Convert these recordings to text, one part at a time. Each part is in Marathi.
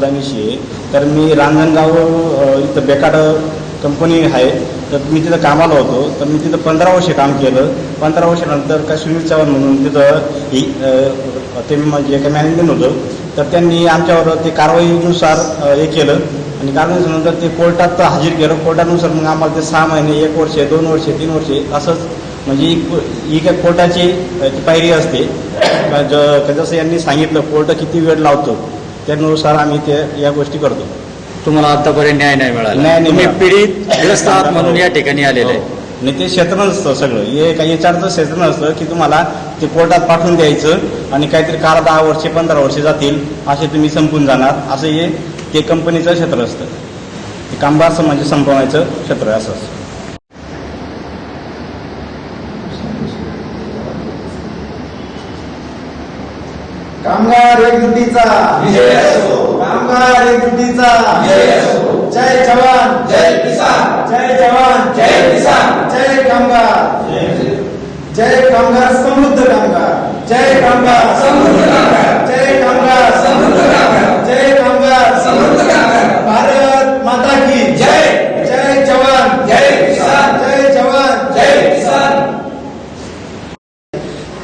सुदामीशी आहे तर मी रांजणगाव इथं बेकाड कंपनी आहे. तर मी तिथं कामाला होतो. तर मी तिथं पंधरा वर्षे काम केलं. पंधरा वर्षानंतर का सुनील चव्हाण म्हणून तिथं ही, ते म्हणजे एका मॅनेजमेंट होतं. तर त्यांनी आमच्यावर ते कारवाईनुसार हे केलं. आणि कारवाईनुसार ते कोर्टात हजर केलं. कोर्टानुसार मग आम्हाला ते सहा महिने एक वर्ष दोन वर्ष तीन वर्षे असंच म्हणजे ही काय कोर्टाची पायरी असते. जसं यांनी सांगितलं कोर्ट किती वेळ लावतो. त्यानुसार आम्ही ते या गोष्टी करतो. तुम्हाला आतापर्यंत न्याय नाही मिळाला. न्याय नाही तुम्ही मिळाला. पीडित ग्रस्त आहात म्हणून या ठिकाणी आलेले. आहे हो. आणि ते क्षेत्र नसतं सगळं. हे काही याच्यावरचं क्षेत्र नसतं की तुम्हाला ते कोर्टात पाठवून द्यायचं आणि काहीतरी काळ दहा वर्षे पंधरा वर्षे जातील असे तुम्ही संपून जाणार. असं हे ते कंपनीचं क्षेत्र असतं. ते कामगार समाज संपवण्याचं क्षेत्र आहे असं असतं. कामगार एकजुटीचा. कामगार एकजुटीचा. जय जवान. जय किसान. जय जवान. जय किसान. जय कामगार. जय कामगार समृद्ध कामगार. जय कामगार समृद्ध कामगार.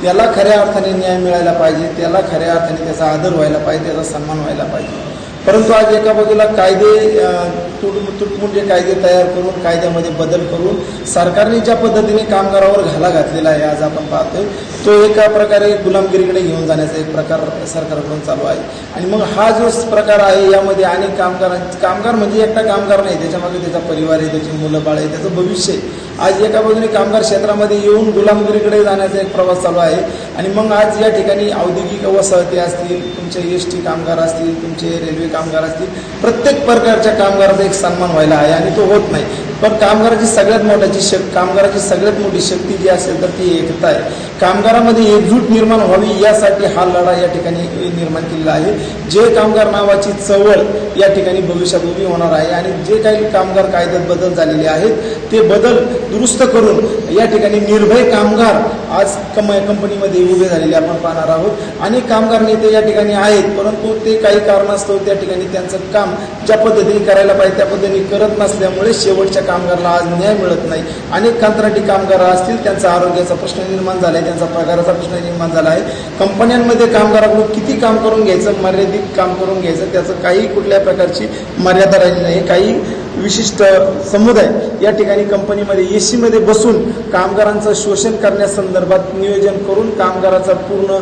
त्याला खऱ्या अर्थाने न्याय मिळायला पाहिजे त्याला खऱ्या अर्थाने त्याचा आदर व्हायला पाहिजे त्याचा सन्मान व्हायला पाहिजे. परंतु आज एका बाजूला कायदे अं, तुट तुटमुंडे कायदे तयार करून कायद्यामध्ये बदल करून सरकारने ज्या पद्धतीने कामगारावर घाला घातलेला आहे आज आपण पाहतोय तो एका प्रकारे गुलामगिरीकडे घेऊन जाण्याचा एक प्रकार सरकारकडून चालू आहे. आणि मग हा जो प्रकार आहे यामध्ये अनेक कामगारां कामगार म्हणजे एकटा कामगार नाही त्याच्यामागे त्याचा परिवार आहे त्याची मुलं बाळ आहे त्याचं भविष्य आहे. आज एका बाजूने कामगार क्षेत्रामध्ये येऊन गुलामगिरीकडे जाण्याचा एक प्रवास चालू आहे. आणि मग आज या ठिकाणी औद्योगिक वसाहती असतील तुमचे एस टी कामगार असतील तुमचे रेल्वे कामगार असतील प्रत्येक प्रकारच्या कामगाराचा एक सन्मान व्हायला आहे आणि तो होत नाही. पण कामगाराची सगळ्यात मोठ्याची शक कामगाराची सगळ्यात मोठी शक्ती जी असेल तर ती एकता आहे. कामगारामध्ये एकजूट निर्माण व्हावी यासाठी हा लढा या ठिकाणी निर्माण केलेला आहे. जे कामगार नावाची चळवळ या ठिकाणी भविष्यात उभी होणार आहे आणि जे काही कामगार कायद्यात बदल झालेले आहेत ते बदल दुरुस्त करून या ठिकाणी निर्भय कामगार आज कम कंपनीमध्ये उभे झालेले आपण पाहणार आहोत. अनेक कामगार नेते या ठिकाणी आहेत परंतु ते काही कारणास्तव त्या ठिकाणी त्यांचं काम ज्या पद्धतीने करायला पाहिजे त्या पद्धतीने करत नसल्यामुळे शेवटच्या कामगाराला आज न्याय मिळत नाही. अनेक कंत्राटी कामगार असतील त्यांचा आरोग्याचा प्रश्न निर्माण झाला आहे त्यांचा पगाराचा प्रश्न निर्माण झाला आहे. कंपन्यांमध्ये कामगाराकडून किती काम करून घ्यायचं मर्यादित काम करून घ्यायचं त्याचं काही कुठल्या प्रकारची मर्यादा राहिली नाही. काही विशिष्ट समुदाय या ठिकाणी कंपनीमध्ये ए सीमध्ये बसून कामगारांचं शोषण करण्यासंदर्भात नियोजन करून कामगाराचा पूर्ण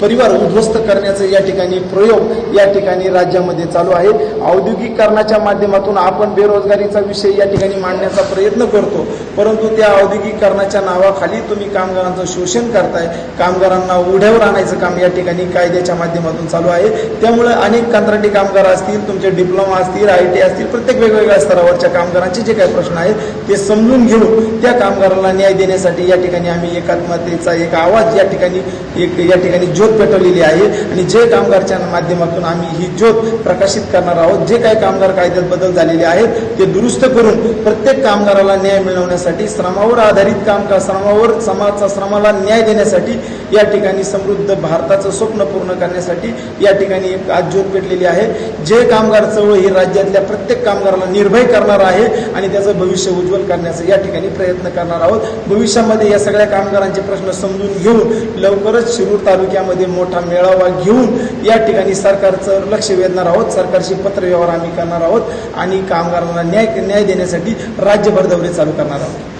परिवार उद्ध्वस्त करण्याचा या ठिकाणी प्रयोग या ठिकाणी राज्यामध्ये चालू आहे. औद्योगिकरणाच्या माध्यमातून आपण बेरोजगारीचा विषय या ठिकाणी मांडण्याचा प्रयत्न करतो परंतु त्या औद्योगिकरणाच्या नावाखाली तुम्ही कामगारांचं शोषण करताय. कामगारांना उढ्यावर आणायचं काम या ठिकाणी कायद्याच्या माध्यमातून चालू आहे. त्यामुळे अनेक कंत्राटी कामगार असतील तुमचे डिप्लोमा असतील आय टी असतील प्रत्येक वेगवेगळे असतात स्तरावरच्या कामगारांचे जे काही प्रश्न आहेत ते समजून घेऊन त्या कामगारांना न्याय देण्यासाठी या ठिकाणी आम्ही एकात्मतेचा एक आवाज या ठिकाणी एक या ठिकाणी ज्योत पेटवलेली आहे. आणि जे कामगारच्या माध्यमातून आम्ही ही ज्योत प्रकाशित करणार आहोत जे काही कामगार कायद्यात बदल झालेले आहेत ते दुरुस्त करून प्रत्येक कामगाराला न्याय मिळवण्यासाठी श्रमावर आधारित काम श्रमावर समाजाचा श्रमाला न्याय देण्यासाठी या ठिकाणी समृद्ध भारताचं स्वप्न पूर्ण करण्यासाठी या ठिकाणी एक आज ज्योत पेटलेली आहे. जे कामगार चळवळ ही राज्यातल्या प्रत्येक कामगाराला निर्भय करणार आहे आणि त्याचं भविष्य उज्ज्वल करण्याचा या ठिकाणी प्रयत्न करणार आहोत. भविष्यामध्ये या सगळ्या कामगारांचे प्रश्न समजून घेऊन लवकरच शिरूर तालुक्यामध्ये मोठा मेळावा घेऊन या ठिकाणी सरकारचं लक्ष वेधणार आहोत. सरकारशी पत्रव्यवहार आम्ही करणार आहोत आणि कामगारांना न्याय न्याय देण्यासाठी राज्यभर दौरे चालू करणार आहोत.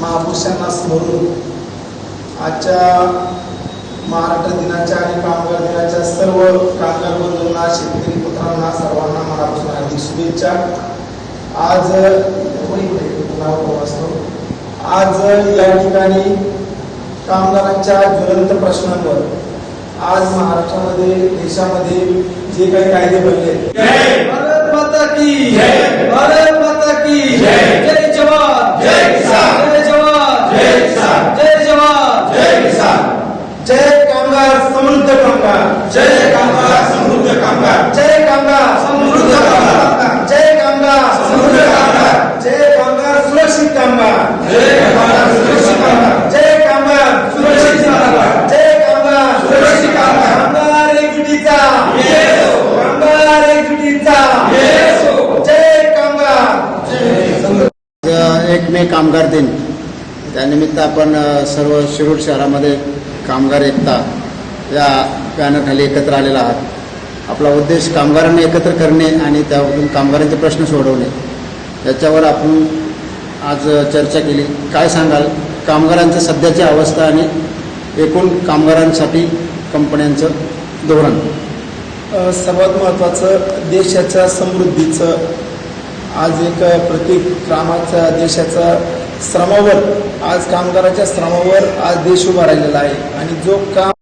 महापुरुषांना स्मरून आजच्या महाराष्ट्र दिनाच्या आणि कामगार दिनाच्या सर्व कामगार बंधूंना शेतकरी मित्रांना सर्वांना मनापासून हार्दिक शुभेच्छा आज असतो आज या ठिकाणी कामगारांच्या ज्वलंत प्रश्नांवर आज महाराष्ट्रामध्ये देशामध्ये जे काही कायदे बनले भारत माता की भारत माता की जय जवान जय किसान. जय जवान जय किसान. जय जवान जय किसान जय कामगार समृद्ध कामगार जय कामगार समृद्ध कामगार जय कामगार समृद्ध कामगार. जय कामगार समृद्ध कामगार. जय कामगार सुरक्षित कामगार जय कामगार सुरक्षित कामगार जय कामगार सुरक्षित कामगार. जय कामगार सुरक्षित कामगार. कामगार एकजुटीचा विजय असो. कामगार मे कामगार दिन. त्यानिमित्त आपण सर्व शिरूर शहरामध्ये कामगार एकता या बॅनरखाली एकत्र आलेला आहात. आपला उद्देश कामगारांना एकत्र करणे आणि त्यावरून कामगारांचे प्रश्न सोडवणे. याच्यावर आपण आज चर्चा केली. काय सांगाल? कामगारांचं सध्याची अवस्था आणि एकूण कामगारांसाठी कंपन्यांचं धोरण. सर्वात महत्त्वाचं देशाच्या समृद्धीचं आज एक प्रत्येक कामाचा देशाचा श्रमावर आज कामगाराच्या श्रमावर आज देश उभा राहिलेला आहे. आणि जो काम